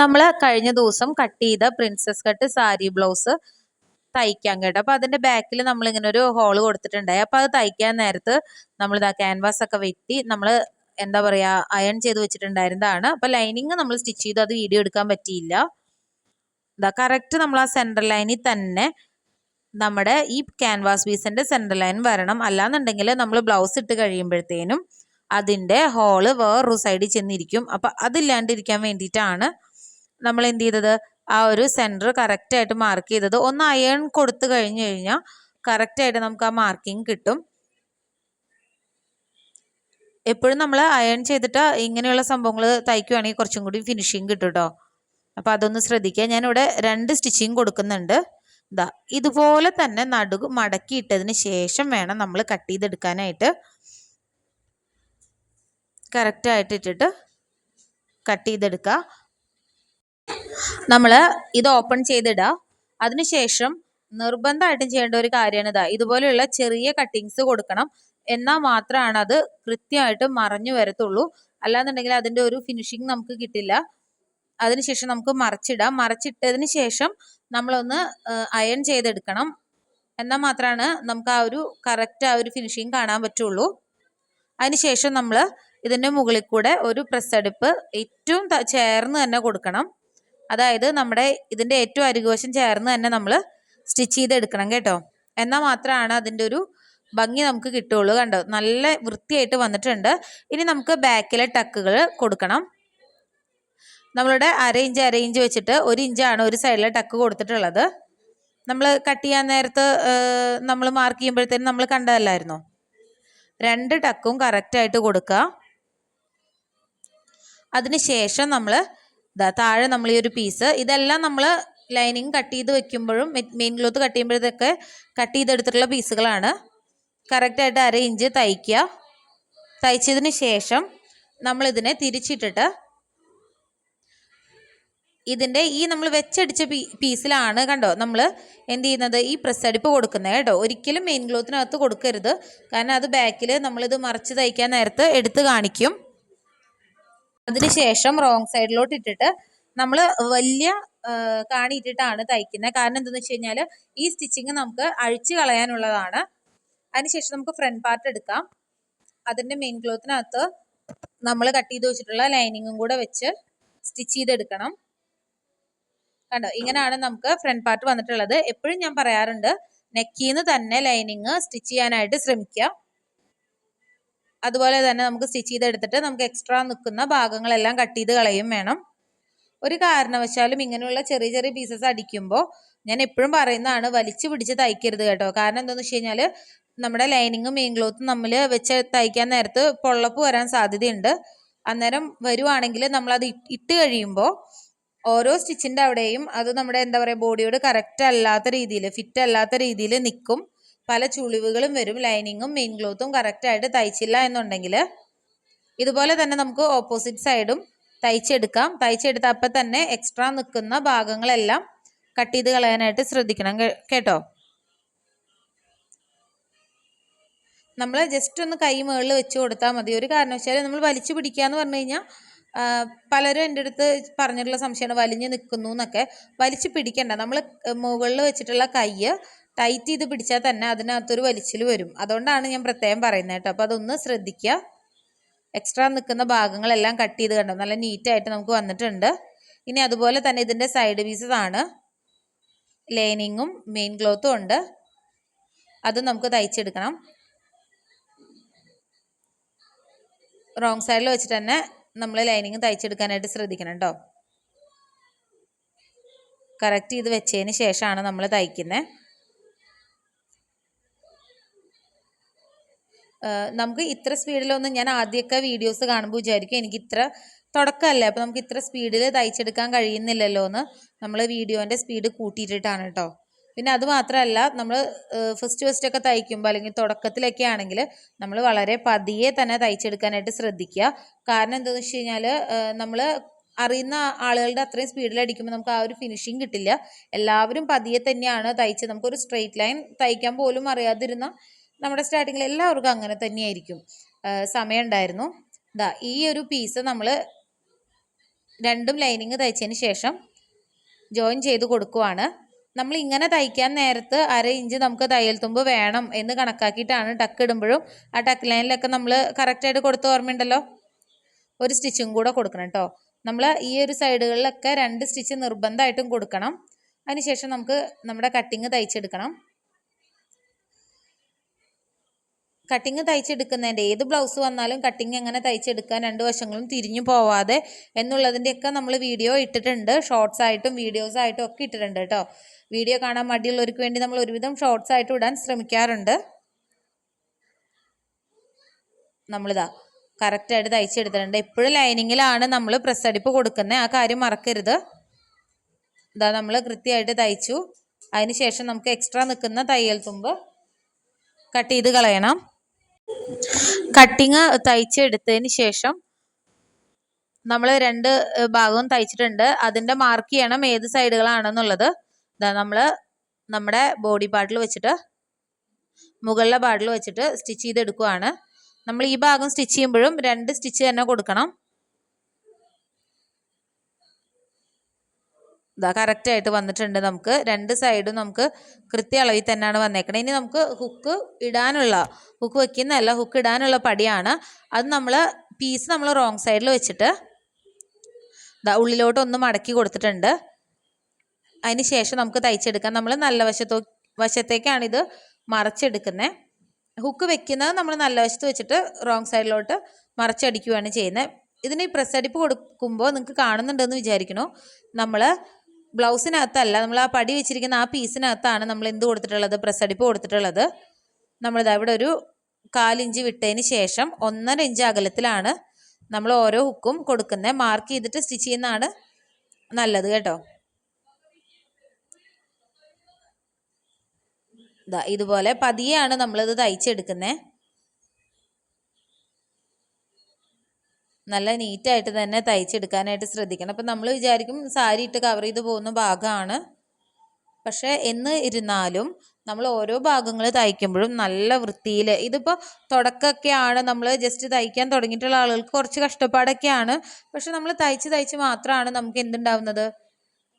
നമ്മൾ കഴിഞ്ഞ ദിവസം കട്ട് ചെയ്ത പ്രിൻസസ് കട്ട് സാരി ബ്ലൗസ് തയ്ക്കാൻ കേട്ടോ. അപ്പോൾ അതിന്റെ ബാക്കിൽ നമ്മൾ ഇങ്ങനെ ഒരു ഹോൾ കൊടുത്തിട്ടുണ്ടായി. അപ്പോൾ അത് തയ്ക്കാൻ നേരത്ത് നമ്മൾ ഇതാ ക്യാൻവാസ് ഒക്കെ വെട്ടി നമ്മൾ എന്താ പറയുക അയൺ ചെയ്ത് വെച്ചിട്ടുണ്ടായിരുന്നതാണ്. അപ്പോൾ ലൈനിങ് നമ്മൾ സ്റ്റിച്ച് ചെയ്ത്. അത് വീഡിയോ എടുക്കാൻ പറ്റിയില്ല. ഇതാ കറക്റ്റ് നമ്മൾ ആ സെന്റർ ലൈനിൽ തന്നെ നമ്മുടെ ഈ ക്യാൻവാസ് പീസിന്റെ സെന്റർ ലൈൻ വരണം. അല്ലാന്നുണ്ടെങ്കിൽ നമ്മൾ ബ്ലൗസ് ഇട്ട് കഴിയുമ്പോഴത്തേനും അതിന്റെ ഹോൾ വേറൊരു സൈഡിൽ ചെന്നിരിക്കും. അപ്പം അതില്ലാണ്ടിരിക്കാൻ വേണ്ടിയിട്ടാണ് നമ്മൾ എന്ത് ചെയ്തത് ആ ഒരു സെന്റർ കറക്റ്റായിട്ട് മാർക്ക് ചെയ്തത്. ഒന്ന് അയൺ കൊടുത്തു കഴിഞ്ഞു കഴിഞ്ഞാൽ കറക്റ്റായിട്ട് നമുക്ക് ആ മാർക്കിംഗ് കിട്ടും. എപ്പോഴും നമ്മൾ അയൺ ചെയ്തിട്ട് ഇങ്ങനെയുള്ള സംഭവങ്ങൾ തയ്ക്കുവാണെങ്കിൽ കുറച്ചും കൂടി ഫിനിഷിങ് കിട്ടും കേട്ടോ അപ്പോൾ അതൊന്ന് ശ്രദ്ധിക്കുക. ഞാനിവിടെ രണ്ട് സ്റ്റിച്ചിങ് കൊടുക്കുന്നുണ്ട്. ഇതാ ഇതുപോലെ തന്നെ നടുക് മടക്കിയിട്ടതിന് ശേഷം വേണം നമ്മൾ കട്ട് ചെയ്തെടുക്കാനായിട്ട്. കറക്റ്റായിട്ട് ഇട്ടിട്ട് കട്ട് ചെയ്തെടുക്കുക. നമ്മൾ ഇത് ഓപ്പൺ ചെയ്തിടുക അതിനുശേഷം നിർബന്ധമായിട്ടും ചെയ്യേണ്ട ഒരു കാര്യമാണ് ഇതാ. ഇതുപോലെയുള്ള ചെറിയ കട്ടിങ്സ് കൊടുക്കണം. എന്നാൽ മാത്രമാണ് അത് കൃത്യമായിട്ട് മറഞ്ഞു വരത്തുള്ളൂ. അല്ലാന്നുണ്ടെങ്കിൽ അതിന്റെ ഒരു ഫിനിഷിങ് നമുക്ക് കിട്ടില്ല. അതിനുശേഷം നമുക്ക് മറച്ചിടാം. മറച്ചിട്ടതിന് ശേഷം നമ്മളൊന്ന് അയൺ ചെയ്തെടുക്കണം. എന്നാൽ മാത്രമാണ് നമുക്ക് ആ ഒരു കറക്റ്റ് ആ ഒരു ഫിനിഷിങ് കാണാൻ പറ്റുള്ളൂ. അതിനുശേഷം നമ്മൾ ഇതിന്റെ മുകളിൽ കൂടെ ഒരു പ്രസ് അടുപ്പ് ഏറ്റവും ചേർന്ന് തന്നെ കൊടുക്കണം. അതായത് നമ്മുടെ ഇതിന്റെ ഏറ്റവും അരികുവശം ചേർന്ന് തന്നെ നമ്മൾ സ്റ്റിച്ച് ചെയ്തെടുക്കണം കേട്ടോ. എന്നാൽ മാത്രമാണ് അതിന്റെ ഒരു ഭംഗി നമുക്ക് കിട്ടുള്ളൂ കണ്ടോ? നല്ല വൃത്തിയായിട്ട് വന്നിട്ടുണ്ട്. ഇനി നമുക്ക് ബാക്കിലെ ടക്കുകൾ കൊടുക്കണം. നമ്മളുടെ അര ഇഞ്ച് അര ഇഞ്ച് വെച്ചിട്ട് ഒരു ഇഞ്ചാണ് ഒരു സൈഡിലെ ടക്ക് കൊടുത്തിട്ടുള്ളത്. നമ്മൾ കട്ട് ചെയ്യാൻ നേരത്ത് നമ്മൾ മാർക്ക് ചെയ്യുമ്പോഴത്തേനും നമ്മൾ കണ്ടതല്ലായിരുന്നോ? രണ്ട് ടക്കും കറക്റ്റായിട്ട് കൊടുക്കുക. അതിനുശേഷം നമ്മൾ ഇതാ താഴെ നമ്മൾ ഈ ഒരു പീസ് ഇതെല്ലാം നമ്മൾ ലൈനിങ് കട്ട് ചെയ്ത് വെക്കുമ്പോഴും മെയിൻ ക്ലോത്ത് കട്ട് ചെയ്യുമ്പോഴത്തേക്ക് കട്ട് ചെയ്തെടുത്തിട്ടുള്ള പീസുകളാണ് കറക്റ്റായിട്ട് അര ഇഞ്ച് തയ്ക്കുക. തയ്ച്ചതിന് ശേഷം നമ്മളിതിനെ തിരിച്ചിട്ടിട്ട് ഇതിന്റെ ഈ നമ്മൾ വെച്ചടിച്ച പീ പീസിലാണ് കണ്ടോ? നമ്മൾ എന്ത് ചെയ്യുന്നത്? ഈ പ്രസ് അടിപ്പ് കൊടുക്കുന്നത് കേട്ടോ. ഒരിക്കലും മെയിൻ ക്ലോത്തിനകത്ത് കൊടുക്കരുത്. കാരണം അത് ബാക്കിൽ നമ്മളിത് മറിച്ച് തയ്ക്കാൻ നേരത്ത് എടുത്ത് കാണിക്കും. അതിനുശേഷം റോങ് സൈഡിലോട്ട് ഇട്ടിട്ട് നമ്മൾ വലിയ കാണി ഇട്ടിട്ടാണ് തയ്ക്കുന്നത് കാരണം എന്താണെന്ന് വെച്ച് കഴിഞ്ഞാൽ ഈ സ്റ്റിച്ചിങ് നമുക്ക് അഴിച്ചു കളയാനുള്ളതാണ്. അതിനുശേഷം നമുക്ക് ഫ്രണ്ട് പാർട്ട് എടുക്കാം. അതിന്റെ മെയിൻ ക്ലോത്തിനകത്ത് നമ്മൾ കട്ട് ചെയ്ത് വെച്ചിട്ടുള്ള ലൈനിങ്ങും കൂടെ വെച്ച് സ്റ്റിച്ച് ചെയ്തെടുക്കണം. കണ്ടോ? ഇങ്ങനെയാണ് നമുക്ക് ഫ്രണ്ട് പാർട്ട് വന്നിട്ടുള്ളത്. എപ്പോഴും ഞാൻ പറയാറുണ്ട് നെക്കിന്ന് തന്നെ ലൈനിങ് സ്റ്റിച്ച് ചെയ്യാനായിട്ട് ശ്രമിക്കുക അതുപോലെ തന്നെ നമുക്ക് സ്റ്റിച്ച് ചെയ്തെടുത്തിട്ട് നമുക്ക് എക്സ്ട്രാ നിൽക്കുന്ന ഭാഗങ്ങളെല്ലാം കട്ട് ചെയ്ത് കളയും വേണം. ഒരു കാരണവശാലും ഇങ്ങനെയുള്ള ചെറിയ ചെറിയ പീസസ് അടിക്കുമ്പോൾ ഞാൻ എപ്പോഴും പറയുന്നതാണ് വലിച്ചു പിടിച്ച് തയ്ക്കരുത് കേട്ടോ. കാരണം എന്താണെന്ന് വെച്ച് കഴിഞ്ഞാൽ നമ്മുടെ ലൈനിങ്ങും മെയിൻ ക്ലോത്തും നമ്മൾ വെച്ച് തയ്ക്കാൻ നേരത്ത് പൊള്ളപ്പ് വരാൻ സാധ്യതയുണ്ട്. അന്നേരം വരുവാണെങ്കിൽ നമ്മളത് ഇട്ട് കഴിയുമ്പോൾ ഓരോ സ്റ്റിച്ചിന്റെ അവിടെയും അത് നമ്മുടെ എന്താ പറയുക ബോഡിയോട് കറക്റ്റ് അല്ലാത്ത രീതിയിൽ ഫിറ്റ് അല്ലാത്ത രീതിയിൽ നിൽക്കും പല ചുളിവുകളും വരും ലൈനിങ്ങും മെയിൻ ക്ലോത്തും കറക്റ്റായിട്ട് തയ്ച്ചില്ല എന്നുണ്ടെങ്കിൽ ഇതുപോലെ തന്നെ നമുക്ക് ഓപ്പോസിറ്റ് സൈഡും തയ്ച്ചെടുക്കാം. തയ്ച്ചെടുത്ത അപ്പം തന്നെ എക്സ്ട്രാ നിൽക്കുന്ന ഭാഗങ്ങളെല്ലാം കട്ട് ചെയ്ത് കളയാനായിട്ട് ശ്രദ്ധിക്കണം കേട്ടോ? നമ്മൾ ജസ്റ്റ് ഒന്ന് കൈ മുകളിൽ വെച്ച് കൊടുത്താൽ മതി. ഒരു കാരണവശാലും നമ്മൾ വലിച്ചു പിടിക്കുക എന്ന് പറഞ്ഞു കഴിഞ്ഞാൽ പലരും എന്റെ അടുത്ത് പറഞ്ഞിട്ടുള്ള സംശയമാണ് വലിഞ്ഞ് നിൽക്കുന്നു എന്നൊക്കെ. വലിച്ചു പിടിക്കണ്ട. നമ്മൾ മുകളിൽ വെച്ചിട്ടുള്ള കൈ ടൈറ്റ് ചെയ്ത് പിടിച്ചാൽ തന്നെ അതിനകത്തൊരു വലിച്ചിൽ വരും. അതുകൊണ്ടാണ് ഞാൻ പ്രത്യേകം പറയുന്നത് കേട്ടോ. അപ്പോൾ അതൊന്ന് ശ്രദ്ധിക്കുക. എക്സ്ട്രാ നിൽക്കുന്ന ഭാഗങ്ങളെല്ലാം കട്ട് ചെയ്ത് കണ്ടോ? നല്ല നീറ്റായിട്ട് നമുക്ക് വന്നിട്ടുണ്ട്. ഇനി അതുപോലെ തന്നെ ഇതിന്റെ സൈഡ് പീസസ് ആണ്. ലൈനിങ്ങും മെയിൻ ക്ലോത്തും ഉണ്ട്. അത് നമുക്ക് തയ്ച്ചെടുക്കണം. റോങ് സൈഡിൽ വെച്ചിട്ട് തന്നെ നമ്മൾ ലൈനിങ് തയ്ച്ചെടുക്കാനായിട്ട് ശ്രദ്ധിക്കണം കേട്ടോ. കറക്റ്റ് ചെയ്ത് വെച്ചതിന് ശേഷമാണ് നമ്മൾ തയ്ക്കുന്നത് നമുക്ക് ഇത്ര സ്പീഡിലൊന്നും ഞാൻ ആദ്യമൊക്കെ വീഡിയോസ് കാണുമ്പോൾ വിചാരിക്കും എനിക്ക് ഇത്ര തുടക്കമല്ലേ അപ്പോൾ നമുക്ക് ഇത്ര സ്പീഡിൽ തയ്ച്ചെടുക്കാൻ കഴിയുന്നില്ലല്ലോ എന്ന് നമ്മൾ വീഡിയോന്റെ സ്പീഡ് കൂട്ടിയിട്ടിട്ടാണ് കേട്ടോ പിന്നെ അത് മാത്രമല്ല നമ്മൾ ഫസ്റ്റ് ഫസ്റ്റ് ഒക്കെ തയ്ക്കുമ്പോൾ അല്ലെങ്കിൽ തുടക്കത്തിലൊക്കെ ആണെങ്കിൽ നമ്മൾ വളരെ പതിയെ തന്നെ തയ്ച്ചെടുക്കാനായിട്ട് ശ്രദ്ധിക്കുക. കാരണം എന്താണെന്ന് വെച്ച് കഴിഞ്ഞാൽ നമ്മൾ അറിയുന്ന ആളുകളുടെ അത്രയും സ്പീഡിൽ അടിക്കുമ്പോൾ നമുക്ക് ആ ഒരു ഫിനിഷിങ് കിട്ടില്ല. എല്ലാവരും പതിയെ തന്നെയാണ് തയ്ച്ച് നമുക്കൊരു സ്ട്രെയിറ്റ് ലൈൻ തയ്ക്കാൻ പോലും അറിയാതിരുന്ന നമ്മുടെ സ്റ്റാർട്ടിങ്ങിൽ എല്ലാവർക്കും അങ്ങനെ തന്നെയായിരിക്കും. സമയം ഉണ്ടായിരുന്നു ഇതാ ഈ ഒരു പീസ് നമ്മൾ രണ്ടും ലൈനിങ് തയ്ച്ചതിന് ശേഷം ജോയിൻ ചെയ്ത് കൊടുക്കുവാണ്. നമ്മൾ ഇങ്ങനെ തയ്ക്കാൻ നേരത്ത് അര ഇഞ്ച് നമുക്ക് തയ്യൽ തുമ്പ് വേണം എന്ന് കണക്കാക്കിയിട്ടാണ് ടക്ക് ഇടുമ്പോഴും ആ ടക്ക് ലൈനിലൊക്കെ നമ്മൾ കറക്റ്റായിട്ട് കൊടുത്ത് ഓർമ്മയുണ്ടല്ലോ? ഒരു സ്റ്റിച്ചും കൂടെ കൊടുക്കണം കേട്ടോ നമ്മൾ ഈ ഒരു സൈഡുകളിലൊക്കെ രണ്ട് സ്റ്റിച്ച് നിർബന്ധമായിട്ടും കൊടുക്കണം. അതിനുശേഷം നമുക്ക് നമ്മുടെ കട്ടിങ് തയ്ച്ചെടുക്കണം. കട്ടിങ് തയ്ച്ചെടുക്കുന്നതിന്റെ ഏത് ബ്ലൗസ് വന്നാലും കട്ടിങ് എങ്ങനെ തയ്ച്ചെടുക്കാൻ രണ്ട് വശങ്ങളും തിരിഞ്ഞു പോവാതെ എന്നുള്ളതിന്റെയൊക്കെ നമ്മൾ വീഡിയോ ഇട്ടിട്ടുണ്ട്. ഷോർട്സ് ആയിട്ടും വീഡിയോസ് ആയിട്ടും ഒക്കെ ഇട്ടിട്ടുണ്ട് കേട്ടോ. വീഡിയോ കാണാൻ മടിയുള്ളവർക്ക് വേണ്ടി നമ്മൾ ഒരുവിധം ഷോർട്സ് ആയിട്ട് ഇടാൻ ശ്രമിക്കാറുണ്ട്. നമ്മളിതാ കറക്റ്റായിട്ട് തയ്ച്ചെടുത്തിട്ടുണ്ട്. എപ്പോഴും ലൈനിങ്ങിലാണ് നമ്മൾ പ്രസ് അടിപ്പ് കൊടുക്കുന്നത് ആ കാര്യം മറക്കരുത്. ഇതാ നമ്മൾ കൃത്യമായിട്ട് തയ്ച്ചു. അതിന് ശേഷം നമുക്ക് എക്സ്ട്രാ നിൽക്കുന്ന തയ്യൽ തുമ്പ് കട്ട് ചെയ്ത് കളയണം. കട്ടിങ് തയ്ച്ചെടുത്തതിന് ശേഷം നമ്മൾ രണ്ട് ഭാഗവും തയ്ച്ചിട്ടുണ്ട്. അതിന്റെ മാർക്ക് ചെയ്യണം ഏത് സൈഡുകളാണെന്നുള്ളത് നമ്മൾ നമ്മുടെ ബോഡി പാർട്ടിൽ വെച്ചിട്ട് മുകളിലെ പാർട്ടിൽ വെച്ചിട്ട് സ്റ്റിച്ച് ചെയ്തെടുക്കുവാണ്. നമ്മൾ ഈ ഭാഗം സ്റ്റിച്ച് ചെയ്യുമ്പോഴും രണ്ട് സ്റ്റിച്ച് തന്നെ കൊടുക്കണം. ഇതാ കറക്റ്റായിട്ട് വന്നിട്ടുണ്ട് നമുക്ക്. രണ്ട് സൈഡും നമുക്ക് കൃത്യ അളവിൽ തന്നെയാണ് വന്നേക്കണത് ഇനി നമുക്ക് ഹുക്ക് ഇടാനുള്ള ഹുക്ക് വെക്കുന്നതല്ല ഹുക്ക് ഇടാനുള്ള പടിയാണ്. അത് നമ്മൾ പീസ് നമ്മൾ റോങ് സൈഡിൽ വെച്ചിട്ട് ഇതാ ഉള്ളിലോട്ട് ഒന്ന് മടക്കി കൊടുത്തിട്ടുണ്ട്. അതിന് ശേഷം നമുക്ക് തയ്ച്ചെടുക്കാം. നമ്മൾ നല്ല വശത്തോ വശത്തേക്കാണ് ഇത് മറച്ചെടുക്കുന്നത് ഹുക്ക് വെക്കുന്നത് നമ്മൾ നല്ല വശത്ത് വെച്ചിട്ട് റോങ് സൈഡിലോട്ട് മറച്ചടിക്കുകയാണ് ചെയ്യുന്നത് ഇതിന് ഈ പ്രസ് അടിപ്പ് കൊടുക്കുമ്പോൾ നിങ്ങൾക്ക് കാണുന്നുണ്ടെന്ന് വിചാരിക്കണോ. നമ്മൾ ബ്ലൗസിനകത്തല്ല നമ്മൾ ആ പടി വെച്ചിരിക്കുന്ന ആ പീസിനകത്താണ് നമ്മൾ എന്ത് കൊടുത്തിട്ടുള്ളത്? പ്രസ് അടിപ്പ് കൊടുത്തിട്ടുള്ളത്. നമ്മളിതാ ഇവിടെ ഒരു കാലിഞ്ച് വിട്ടതിന് ശേഷം ഒന്നര ഇഞ്ച് അകലത്തിലാണ് നമ്മൾ ഓരോ ഹുക്കും കൊടുക്കുന്നത് മാർക്ക് ചെയ്തിട്ട് സ്റ്റിച്ച് ചെയ്യുന്നതാണ് നല്ലത് കേട്ടോ. ഇതാ ഇതുപോലെ പതിയെയാണ് നമ്മളിത് തയ്ച്ചെടുക്കുന്നത് നല്ല നീറ്റായിട്ട് തന്നെ തയ്ച്ചെടുക്കാനായിട്ട് ശ്രദ്ധിക്കണം. അപ്പം നമ്മൾ വിചാരിക്കും സാരി ഇട്ട് കവർ ചെയ്ത് പോകുന്ന ഭാഗമാണ്. പക്ഷേ എന്ന് ഇരുന്നാലും നമ്മൾ ഓരോ ഭാഗങ്ങൾ തയ്ക്കുമ്പോഴും നല്ല വൃത്തിയിൽ ഇതിപ്പോൾ തുടക്കമൊക്കെയാണ്. നമ്മൾ ജസ്റ്റ് തയ്ക്കാൻ തുടങ്ങിയിട്ടുള്ള ആളുകൾക്ക് കുറച്ച് കഷ്ടപ്പാടൊക്കെയാണ്. പക്ഷെ നമ്മൾ തയ്ച്ച് തയ്ച്ച് മാത്രമാണ് നമുക്ക് എന്തുണ്ടാവുന്നത്?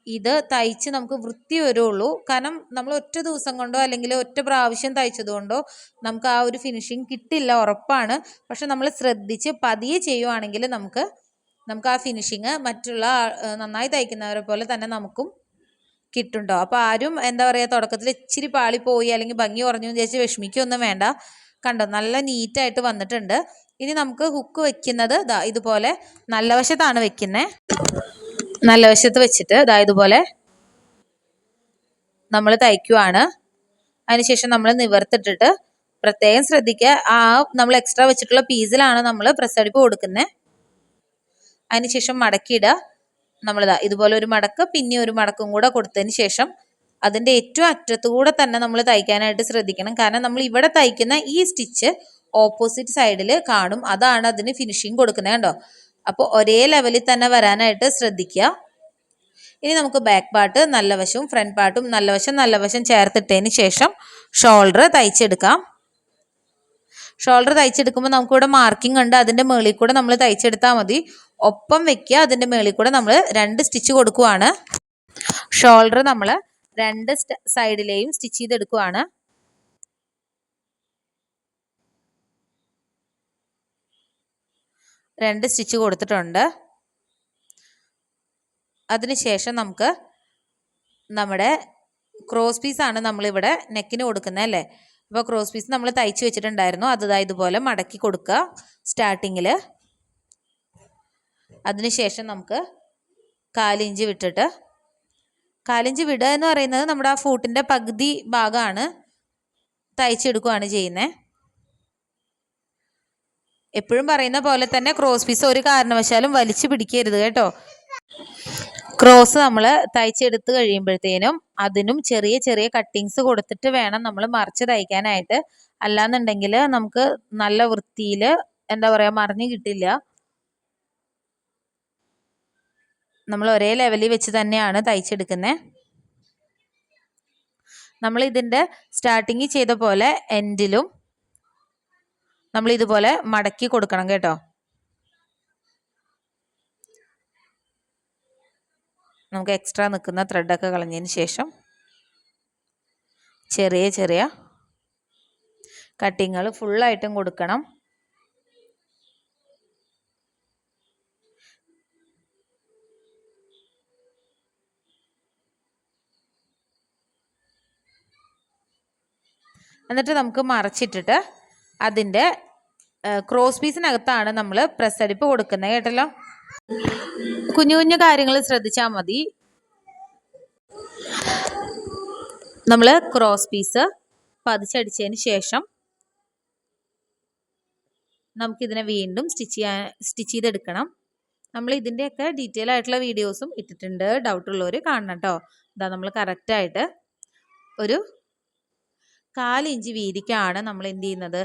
ഇത് തയ്ച്ച് നമുക്ക് വൃത്തി വരുള്ളൂ. കാരണം നമ്മൾ ഒറ്റ ദിവസം കൊണ്ടോ അല്ലെങ്കിൽ ഒറ്റ പ്രാവശ്യം തയ്ച്ചത് കൊണ്ടോ നമുക്ക് ആ ഒരു ഫിനിഷിങ് കിട്ടില്ല ഉറപ്പാണ്. പക്ഷെ നമ്മൾ ശ്രദ്ധിച്ച് പതിയെ ചെയ്യുവാണെങ്കിൽ നമുക്ക് നമുക്ക് ആ ഫിനിഷിങ് മറ്റുള്ള നന്നായി തയ്ക്കുന്നവരെ പോലെ തന്നെ നമുക്കും കിട്ടുണ്ടോ അപ്പോൾ ആരും എന്താ പറയുക തുടക്കത്തിൽ ഇച്ചിരി പാളിപ്പോയി അല്ലെങ്കിൽ ഭംഗി കുറഞ്ഞു വിചാരിച്ച് വിഷമിക്കൊന്നും വേണ്ട. കണ്ടോ നല്ല നീറ്റായിട്ട് വന്നിട്ടുണ്ട്. ഇനി നമുക്ക് ഹുക്ക് വെക്കുന്നത് ഇതുപോലെ നല്ല വശത്താണ് വെക്കുന്നത് നല്ല വശത്ത് വെച്ചിട്ട് അതായത് ഇതുപോലെ നമ്മൾ തയ്ക്കുവാണ്. അതിനുശേഷം നമ്മൾ നിവർത്തിട്ടിട്ട് പ്രത്യേകം ശ്രദ്ധിക്കുക. ആ നമ്മൾ എക്സ്ട്രാ വെച്ചിട്ടുള്ള പീസിലാണ് നമ്മൾ പ്രസ് അടിപ്പ് കൊടുക്കുന്നത് അതിനുശേഷം മടക്കിയിടുക. നമ്മളിതാ ഇതുപോലെ ഒരു മടക്ക് പിന്നെ ഒരു മടക്കും കൂടെ കൊടുത്തതിന് ശേഷം അതിന്റെ ഏറ്റവും അറ്റത്തു കൂടെ തന്നെ നമ്മൾ തയ്ക്കാനായിട്ട് ശ്രദ്ധിക്കണം. കാരണം നമ്മൾ ഇവിടെ തയ്ക്കുന്ന ഈ സ്റ്റിച്ച് ഓപ്പോസിറ്റ് സൈഡിൽ കാണും. അതാണ് അതിന് ഫിനിഷിങ് കൊടുക്കുന്നത് കണ്ടോ? അപ്പോൾ ഒരേ ലെവലിൽ തന്നെ വരാനായിട്ട് ശ്രദ്ധിക്കുക. ഇനി നമുക്ക് ബാക്ക് പാർട്ട് നല്ല വശവും ഫ്രണ്ട് പാർട്ടും നല്ല വശം നല്ല വശം ചേർത്തിട്ടതിന് ശേഷം ഷോൾഡർ തയ്ച്ചെടുക്കാം. ഷോൾഡർ തയ്ച്ചെടുക്കുമ്പോൾ നമുക്കിവിടെ മാർക്കിംഗ് ഉണ്ട്. അതിന്റെ മേളിൽ കൂടെ നമ്മൾ തയ്ച്ചെടുത്താൽ മതി. ഒപ്പം വെക്കുക അതിന്റെ മേളിൽ കൂടെ നമ്മൾ രണ്ട് സ്റ്റിച്ച് കൊടുക്കുവാണ്. ഷോൾഡർ നമ്മൾ രണ്ട് സൈഡിലെയും സ്റ്റിച്ച് ചെയ്തെടുക്കുവാണ്. രണ്ട് സ്റ്റിച്ച് കൊടുത്തിട്ടുണ്ട്. അതിനുശേഷം നമുക്ക് നമ്മുടെ ക്രോസ് പീസാണ് നമ്മളിവിടെ നെക്കിന് കൊടുക്കുന്നത് അല്ലേ? അപ്പോൾ ക്രോസ് പീസ് നമ്മൾ തയ്ച്ച് വെച്ചിട്ടുണ്ടായിരുന്നു. അത് ഇതുപോലെ മടക്കി കൊടുക്കുക സ്റ്റാർട്ടിങ്ങിൽ അതിനുശേഷം നമുക്ക് കാലിഞ്ച് വിട്ടിട്ട് കാലിഞ്ച് വിടുക എന്ന് പറയുന്നത് നമ്മുടെ ആ ഫൂട്ടിന്റെ പകുതി ഭാഗമാണ് തയ്ച്ചെടുക്കുകയാണ് ചെയ്യുന്നത്. എപ്പോഴും പറയുന്ന പോലെ തന്നെ ക്രോസ് പീസ് ഒരു കാരണവശാലും വലിച്ചു പിടിക്കരുത് കേട്ടോ. ക്രോസ് നമ്മൾ തയ്ച്ചെടുത്ത് കഴിയുമ്പോഴത്തേനും അതിനും ചെറിയ ചെറിയ കട്ടിങ്സ് കൊടുത്തിട്ട് വേണം നമ്മൾ മറിച്ച് തയ്ക്കാനായിട്ട്. അല്ലാന്നുണ്ടെങ്കിൽ നമുക്ക് നല്ല വൃത്തിയിൽ എന്താ പറയുക മറിഞ്ഞ് കിട്ടില്ല. നമ്മൾ ഒരേ ലെവലിൽ വെച്ച് തന്നെയാണ് തയ്ച്ചെടുക്കുന്നത് നമ്മൾ ഇതിന്റെ സ്റ്റാർട്ടിങ് ചെയ്ത പോലെ എൻഡിലും നമ്മൾ ഇതുപോലെ മടക്കി കൊടുക്കണം കേട്ടോ. നമുക്ക് എക്സ്ട്രാ നിൽക്കുന്ന ത്രെഡൊക്കെ കളഞ്ഞതിന് ശേഷം ചെറിയ ചെറിയ കട്ടിങ്ങൾ ഫുള്ളായിട്ടും കൊടുക്കണം. എന്നിട്ട് നമുക്ക് മറച്ചിട്ടിട്ട് അതിന്റെ ക്രോസ് പീസിനകത്താണ് നമ്മൾ പ്രസ് അടിപ്പ് കൊടുക്കുന്നത്. കേട്ടല്ലോ? കുഞ്ഞു കുഞ്ഞു കാര്യങ്ങൾ ശ്രദ്ധിച്ചാൽ മതി. നമ്മൾ ക്രോസ് പീസ് പതിച്ചടിച്ചതിന് ശേഷം നമുക്കിതിനെ വീണ്ടും സ്റ്റിച്ച് ചെയ്യാൻ സ്റ്റിച്ച് ചെയ്തെടുക്കണം. നമ്മൾ ഇതിന്റെയൊക്കെ ഡീറ്റെയിൽ ആയിട്ടുള്ള വീഡിയോസും ഇട്ടിട്ടുണ്ട്. ഡൗട്ടുള്ളവർ കാണണം കേട്ടോ ഇതാ നമ്മൾ കറക്റ്റായിട്ട് ഒരു കാലിഞ്ച് വീതിക്കാണ് നമ്മൾ എന്ത് ചെയ്യുന്നത്.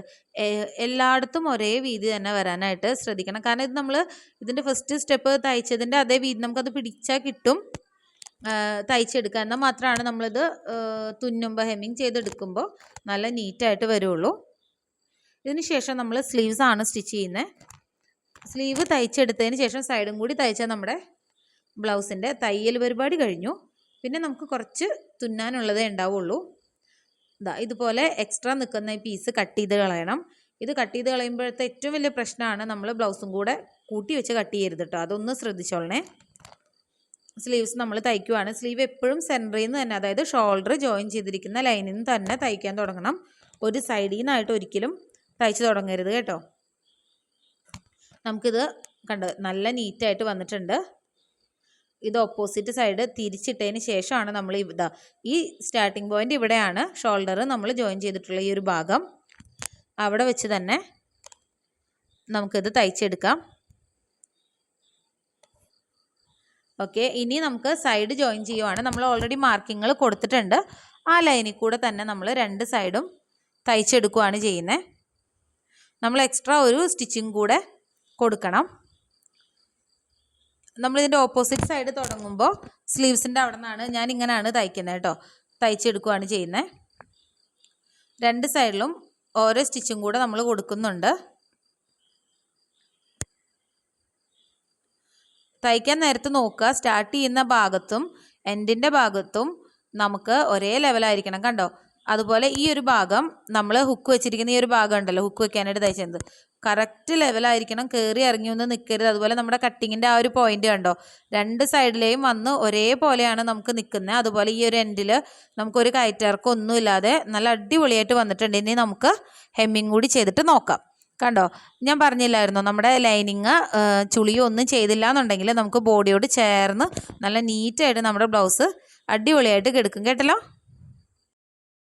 എല്ലായിടത്തും ഒരേ വീതി തന്നെ വരാനായിട്ട് ശ്രദ്ധിക്കണം. കാരണം ഇത് നമ്മൾ ഇതിന്റെ ഫസ്റ്റ് സ്റ്റെപ്പ് തയ്ച്ചതിന്റെ അതേ വീതി നമുക്കത് പിടിച്ചാൽ കിട്ടും. തയ്ച്ചെടുക്കുക എന്നാൽ മാത്രമാണ് നമ്മളിത് തുന്നുമ്പോൾ ഹെമ്മിങ് ചെയ്തെടുക്കുമ്പോൾ നല്ല നീറ്റായിട്ട് വരുള്ളൂ. ഇതിന് ശേഷം നമ്മൾ സ്ലീവ്സ് ആണ് സ്റ്റിച്ച് ചെയ്യുന്നത് സ്ലീവ് തയ്ച്ചെടുത്തതിന് ശേഷം സൈഡും കൂടി തയ്ച്ചാൽ നമ്മുടെ ബ്ലൗസിന്റെ തയ്യൽ പരിപാടി കഴിഞ്ഞു. പിന്നെ നമുക്ക് കുറച്ച് തുന്നാനുള്ളതേ ഉണ്ടാവുള്ളൂ. ഇതാ ഇതുപോലെ എക്സ്ട്രാ നിൽക്കുന്ന ഈ പീസ് കട്ട് ചെയ്ത് കളയണം. ഇത് കട്ട് ചെയ്ത് കളയുമ്പോഴത്തെ ഏറ്റവും വലിയ പ്രശ്നമാണ് നമ്മൾ ബ്ലൗസും കൂടെ കൂട്ടി വെച്ച് കട്ട് ചെയ്യരുത് കേട്ടോ അതൊന്ന് ശ്രദ്ധിച്ചോളണേ. സ്ലീവ്സ് നമ്മൾ തയ്ക്കുവാണ്. സ്ലീവ് എപ്പോഴും സെന്ററിൽ നിന്ന് തന്നെ അതായത് ഷോൾഡർ ജോയിൻ ചെയ്തിരിക്കുന്ന ലൈനിൽ നിന്ന് തന്നെ തയ്ക്കാൻ തുടങ്ങണം. ഒരു സൈഡിൽ നിന്നായിട്ട് ഒരിക്കലും തയ്ച്ച് തുടങ്ങരുത് കേട്ടോ. നമുക്കിത് കണ്ട് നല്ല നീറ്റായിട്ട് വന്നിട്ടുണ്ട്. ഇത് ഓപ്പോസിറ്റ് സൈഡ് തിരിച്ചിട്ടതിന് ശേഷമാണ് നമ്മൾ ഇതാ ഈ സ്റ്റാർട്ടിംഗ് പോയിന്റ് ഇവിടെയാണ് ഷോൾഡർ നമ്മൾ ജോയിൻ ചെയ്തിട്ടുള്ള ഈ ഒരു ഭാഗം. അവിടെ വെച്ച് തന്നെ നമുക്കിത് തയ്ച്ചെടുക്കാം. ഓക്കെ ഇനി നമുക്ക് സൈഡ് ജോയിൻ ചെയ്യുവാണ്. നമ്മൾ ഓൾറെഡി മാർക്കിങ്ങൾ കൊടുത്തിട്ടുണ്ട്. ആ ലൈനിൽ കൂടെ തന്നെ നമ്മൾ രണ്ട് സൈഡും തയ്ച്ചെടുക്കുകയാണ് ചെയ്യുന്നത് നമ്മൾ എക്സ്ട്രാ ഒരു സ്റ്റിച്ചിങ് കൂടെ കൊടുക്കണം. നമ്മളിതിന്റെ ഓപ്പോസിറ്റ് സൈഡ് തുടങ്ങുമ്പോൾ സ്ലീവ്സിന്റെ അവിടെ നിന്നാണ് ഞാൻ ഇങ്ങനെയാണ് തയ്ക്കുന്നത് കേട്ടോ. തയ്ച്ചെടുക്കുകയാണ് ചെയ്യുന്നത് രണ്ട് സൈഡിലും ഓരോ സ്റ്റിച്ചും കൂടെ നമ്മൾ കൊടുക്കുന്നുണ്ട്. തയ്ക്കാൻ നേരത്ത് നോക്കുക. സ്റ്റാർട്ട് ചെയ്യുന്ന ഭാഗത്തും എൻഡിന്റെ ഭാഗത്തും നമുക്ക് ഒരേ ലെവലായിരിക്കണം കണ്ടോ. അതുപോലെ ഈ ഒരു ഭാഗം നമ്മൾ ഹുക്ക് വെച്ചിരിക്കുന്ന ഈ ഒരു ഭാഗം ഉണ്ടല്ലോ ഹുക്ക് വെക്കാനായിട്ട് തയ്ച്ചത് കറക്റ്റ് ലെവലായിരിക്കണം. കയറി ഇറങ്ങി ഒന്ന് നിൽക്കരുത് അതുപോലെ നമ്മുടെ കട്ടിങ്ങിന്റെ ആ ഒരു പോയിന്റ് കണ്ടോ? രണ്ട് സൈഡിലെയും വന്ന് ഒരേപോലെയാണ് നമുക്ക് നിൽക്കുന്നത് അതുപോലെ ഈ ഒരു എൻഡിൽ നമുക്കൊരു കയറ്റിറക്കം ഒന്നുമില്ലാതെ നല്ല അടിപൊളിയായിട്ട് വന്നിട്ടുണ്ട്. ഇനി നമുക്ക് ഹെമ്മിങ് കൂടി ചെയ്തിട്ട് നോക്കാം. കണ്ടോ? ഞാൻ പറഞ്ഞില്ലായിരുന്നോ? നമ്മുടെ ലൈനിങ് ചുളിയോ ഒന്നും ചെയ്തില്ല എന്നുണ്ടെങ്കിൽ നമുക്ക് ബോഡിയോട് ചേർന്ന് നല്ല നീറ്റായിട്ട് നമ്മുടെ ബ്ലൗസ് അടിപൊളിയായിട്ട് കിടക്കും. കേട്ടല്ലോ?